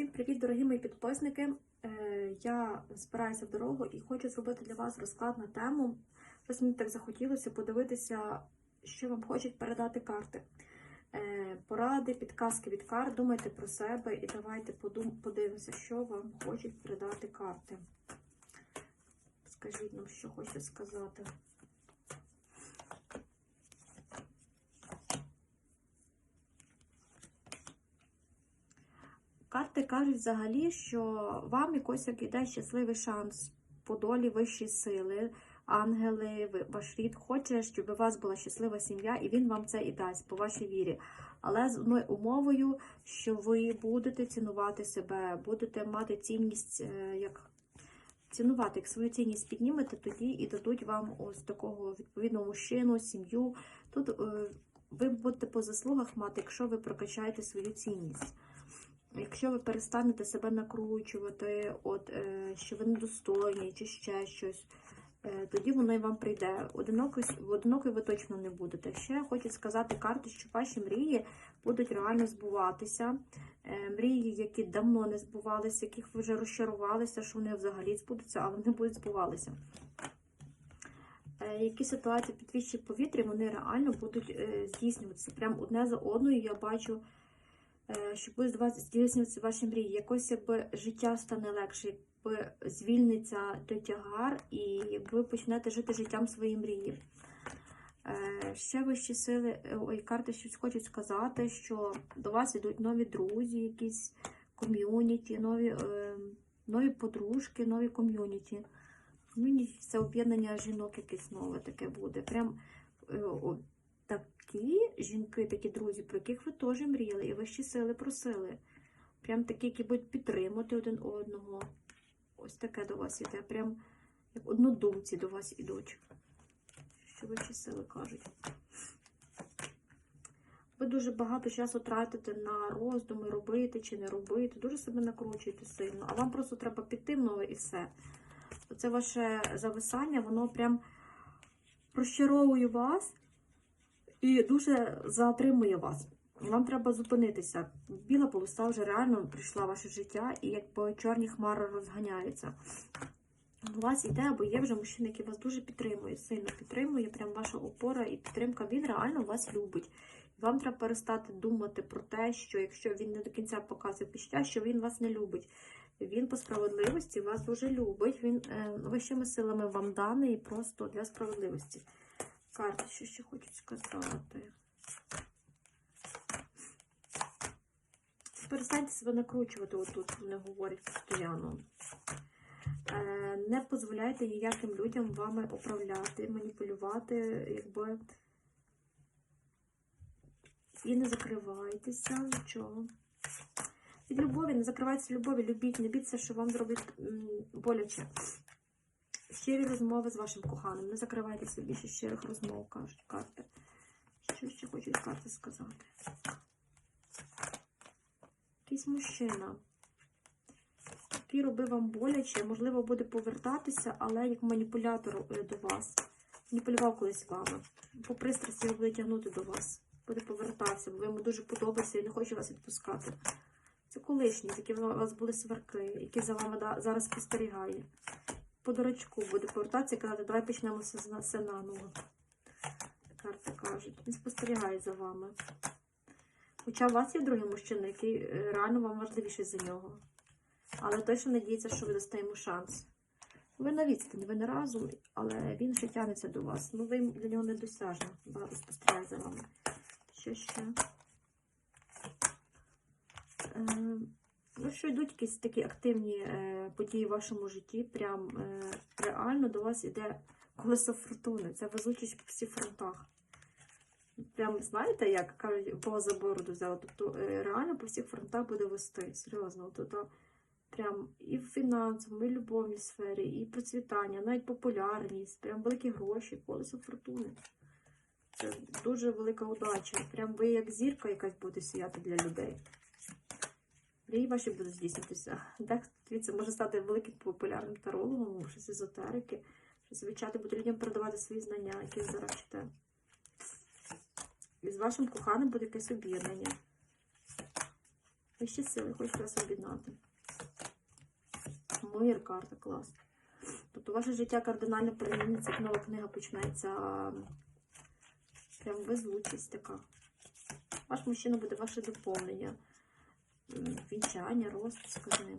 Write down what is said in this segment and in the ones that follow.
Всім привіт, дорогі мої підписники. Е, Я збираюся в дорогу і хочу зробити для вас розклад на тему. Щось мені так захотілося подивитися, що вам хочуть передати карти. Е, Поради, підказки від карт. Думайте про себе і давайте подивимося, що вам хочуть передати карти. Скажіть нам, що хочете сказати. Карти кажуть взагалі, що вам якось як іде щасливий шанс по долі вищі сили, ангели, ваш рід хоче, щоб у вас була щаслива сім'я, і він вам це і дасть по вашій вірі. Але з одною умовою, що ви будете цінувати себе, будете мати цінність, е, як цінувати, як свою цінність піднімете, тоді і дадуть вам ось такого відповідного мужчину, сім'ю. Тут е, ви будете по заслугах мати, якщо ви прокачаєте свою цінність. Якщо ви перестанете себе накручувати, от, е, що ви недостойні чи ще щось, е, тоді воно і вам прийде. Одинокою, одинокою ви точно не будете. Ще хочу сказати карти, що ваші мрії будуть реально збуватися. Е, мрії, які давно не збувалися, яких ви вже розчарувалися, що вони взагалі збудуться, але вони будуть збувалися. Які ситуації під вищі повітря, вони реально будуть здійснюватися. Прям одне за одною я бачу е, що буде здійснюватися ваші мрії. Якось якби життя стане легше, якби звільниться той тягар, і ви почнете жити життям своєї мрії. Е, Ще вищі сили, е, ой, карти щось хочуть сказати, що до вас йдуть нові друзі, якісь ком'юніті, нові, нові подружки, нові ком'юніті. Це об'єднання жінок якесь нове таке буде. Прям такі жінки, такі друзі, про яких ви теж мріяли, і вищі сили просили. Прям такі, які будуть підтримувати один одного. Ось таке до вас іде. Прям як однодумці до вас ідуть. Що вищі сили кажуть. Ви дуже багато часу тратите на роздуми, робити чи не робити. Дуже себе накручуєте сильно. А вам просто треба піти нове і все. Оце ваше зависання, воно прям розчаровує вас і дуже затримує вас. Вам треба зупинитися. Біла полоса вже реально прийшла в ваше життя, і як по чорні хмари розганяються. У вас іде або є вже мужчина, який вас дуже підтримує, сильно підтримує, прям ваша опора і підтримка. Він реально вас любить. Вам треба перестати думати про те, що якщо він не до кінця показує почуття, що він вас не любить. Він по справедливості вас дуже любить. Він е, вищими силами вам даний просто для справедливості. Карти, що ще хочуть сказати. Перестаньте себе накручувати отут, вони говорять постійно. Е, Не дозволяйте ніяким людям вами управляти, маніпулювати, якби. І не закривайтеся, нічого. Від любові, не закривайтеся любові, любіть, не бійтеся, що вам зроблять м, боляче. Щирі розмови з вашим коханим. Не закривайтеся більше щирих розмов, кажуть карти. Що ще хочуть карти сказати? Якийсь мужчина, який робив вам боляче, можливо, буде повертатися, але як маніпулятор е, до вас. Маніпулював колись вами. По пристрасті його буде тягнути до вас. Буде повертатися, бо йому дуже подобається і не хоче вас відпускати. Це колишні, якими у вас були сварки, які за вами зараз спостерігає. По дурачку буде повертатися і казати, давай почнемо все, наново. Карти кажуть. Він спостерігає за вами. Хоча у вас є другий мужчина, який е, реально вам важливіший за нього. Але точно надіється, що ви дасте йому шанс. Ви на відстані, ви не разом, але він ще тягнеться до вас. Ну, ви для нього недосяжні. Багато спостерігає за вами. Що ще? Е, Ну, що йдуть якісь такі активні е, події в вашому житті, прям е, реально до вас іде колесо фортуни. Це везучість по всіх фронтах. Прям знаєте, як кажуть, поза бороду взяла. Тобто е, реально по всіх фронтах буде вести. Серйозно. Тобто, прям і в фінансовому, і в любовній сфері, і процвітання, навіть популярність, прям великі гроші, колесо фортуни. Це дуже велика удача. Прям ви як зірка якась буде сіяти для людей. Мрії ваші будуть здійснитися. Це може стати великим популярним тарологом, щось езотерики, щось вивчати, буде людям передавати свої знання, які ви зараз вчите. І з вашим коханим буде якесь об'єднання. Вищі сили хочуть вас об'єднати. Мир карта, клас. Тобто ваше життя кардинально переміниться, як нова книга почнеться. Прям везучість така. Ваш мужчина буде ваше доповнення. Вінчання, розписка з ним.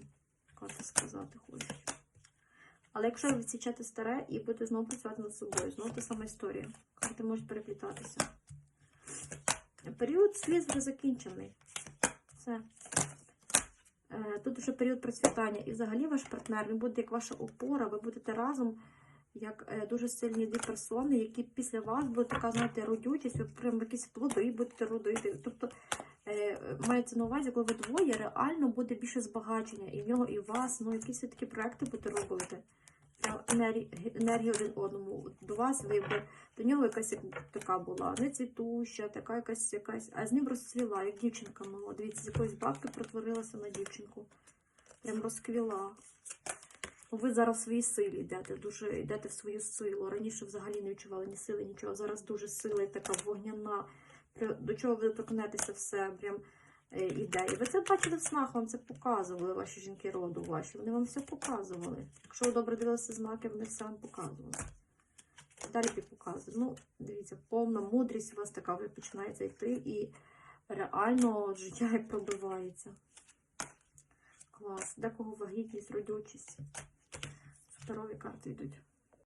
Карта сказати хочуть. Але якщо ви відсічете старе і будете знову працювати над собою, знову та сама історія. Карти можуть переплітатися. Період сліз вже закінчений. Все. Е, Тут вже період процвітання. І взагалі ваш партнер, він буде як ваша опора, ви будете разом як е, дуже сильні дві персони, які після вас буде така, знаєте, прям якісь плоди будете родити. Тобто е, мається на увазі, коли ви двоє, реально буде більше збагачення і в нього, і в вас, ну якісь такі проекти будете робити. Енергії один одному. До вас вибір, до нього якась така була, не цвітуща, така якась якась, а з ним розцвіла, як дівчинка мала. Дивіться, з якоїсь бабки протворилася на дівчинку. Прям розквіла. Ви зараз в своїй силі йдете, дуже йдете в свою силу. Раніше взагалі не відчували ні сили, нічого. Зараз дуже сила і така вогняна. До чого ви доторкнетеся, все прям е, іде. І ви це бачили в снах, вам це показували, ваші жінки роду ваші. Вони вам все показували. Якщо ви добре дивилися знаки, вони все вам показували. Далі ті показують. Ну, дивіться, повна мудрість у вас така вже починається йти, і реально життя як пробивається. Клас. Декого вагітність, родючість. Здорові карти йдуть.